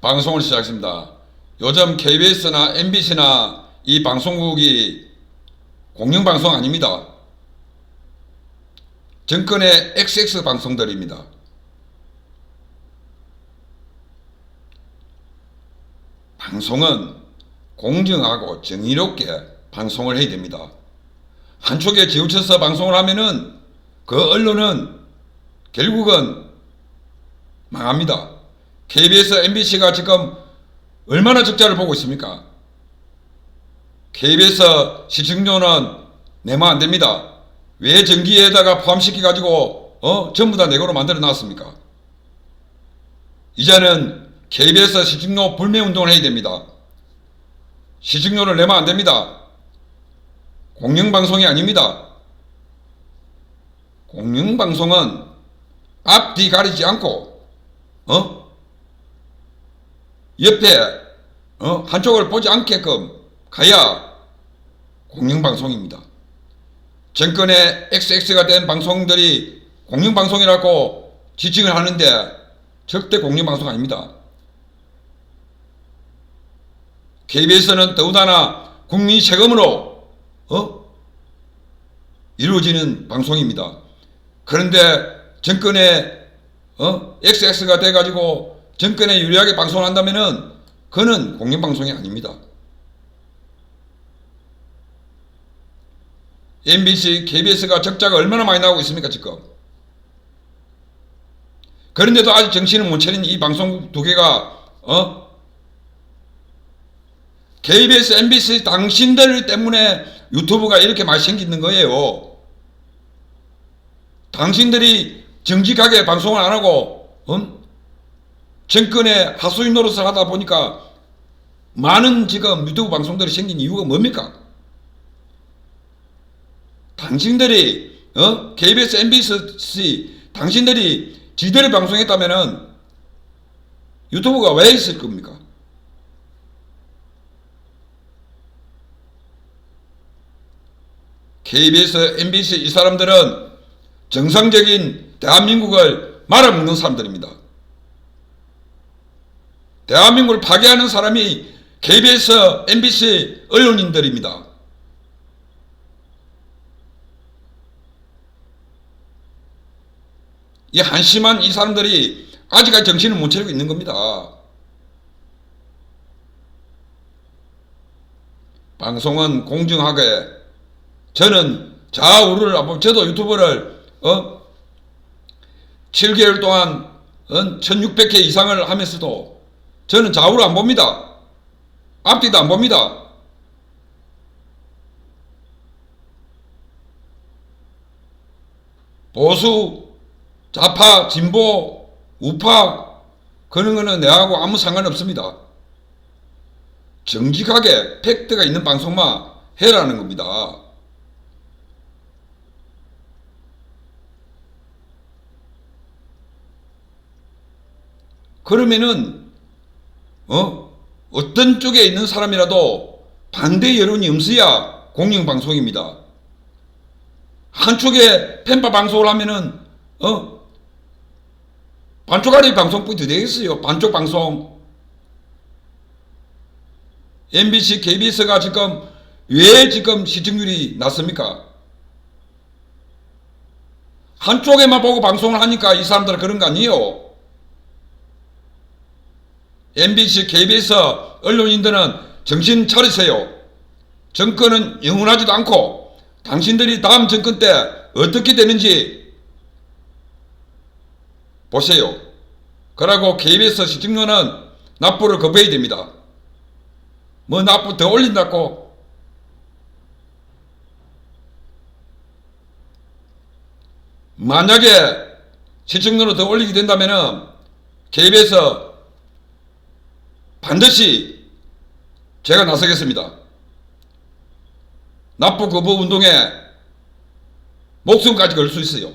방송을 시작했습니다. 요즘 KBS나 MBC나 이 방송국이 공영방송 아닙니다. 정권의 XX 방송들입니다. 방송은 공정하고 정의롭게 방송을 해야 됩니다. 한쪽에 지우쳐서 방송을 하면은 그 언론은 결국은 망합니다. KBS, MBC가 지금 얼마나 적자를 보고 있습니까? KBS 시청료는 내면 안 됩니다. 왜 전기에다가 포함시켜 가지고 어 전부 다 내고로 만들어 놨습니까? 이제는 KBS 시청료 불매 운동을 해야 됩니다. 시청료를 내면 안 됩니다. 공영방송이 아닙니다. 공영방송은 앞뒤 가리지 않고 어 옆에 어 한쪽을 보지 않게끔 가야 공영방송입니다. 정권의 XX가 된 방송들이 공영방송이라고 지칭을 하는데 절대 공영방송 아닙니다. KBS는 더군다나 국민 세금으로 어? 이루어지는 방송입니다. 그런데 정권의 어? XX가 돼가지고 정권에 유리하게 방송을 한다면은 그는 공영방송이 아닙니다. MBC, KBS가 적자가 얼마나 많이 나오고 있습니까 지금? 그런데도 아직 정신을 못 차린 이 방송 두 개가 어? KBS, MBC 당신들 때문에 유튜브가 이렇게 많이 생기는 거예요. 당신들이 정직하게 방송을 안 하고 어? 정권의 하수인 노릇을 하다 보니까 많은 지금 유튜브 방송들이 생긴 이유가 뭡니까? 당신들이 어? KBS, MBC 당신들이 지대로 방송했다면은 유튜브가 왜 있을 겁니까? KBS, MBC 이 사람들은 정상적인 대한민국을 말아먹는 사람들입니다. 대한민국을 파괴하는 사람이 KBS, MBC 언론인들입니다. 이 한심한 이 사람들이 아직까지 정신을 못 차리고 있는 겁니다. 방송은 공정하게 저는 좌우를 한번 저도 유튜브를 어 7개월 동안 어? 1600회 이상을 하면서도 저는 좌우를 안 봅니다. 앞뒤도 안 봅니다. 보수, 좌파, 진보, 우파 그런 거는 내하고 아무 상관없습니다. 정직하게 팩트가 있는 방송만 해라는 겁니다. 그러면은 어 어떤 쪽에 있는 사람이라도 반대 여론이 없어야 공영 방송입니다. 한쪽에 펜파 방송을 하면은 어 반쪽짜리 방송뿐이 되겠어요. 반쪽 방송. MBC, KBS가 지금 왜 지금 시청률이 낮습니까? 한쪽에만 보고 방송을 하니까 이 사람들은 그런 거 아니에요. MBC, KBS 언론인들은 정신 차리세요. 정권은 영원하지도 않고 당신들이 다음 정권 때 어떻게 되는지 보세요. 그러고 KBS 시청료는 납부를 거부해야 됩니다. 뭐 납부 더 올린다고 만약에 시청료를 더 올리게 된다면은 KBS 반드시 제가 나서겠습니다. 납부 거부 운동에 목숨까지 걸 수 있어요.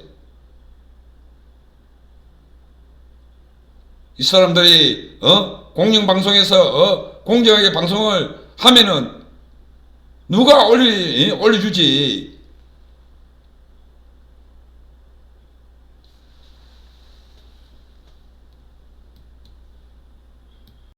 이 사람들이 어 공영 방송에서 어 공정하게 방송을 하면은 누가 올리 올려주지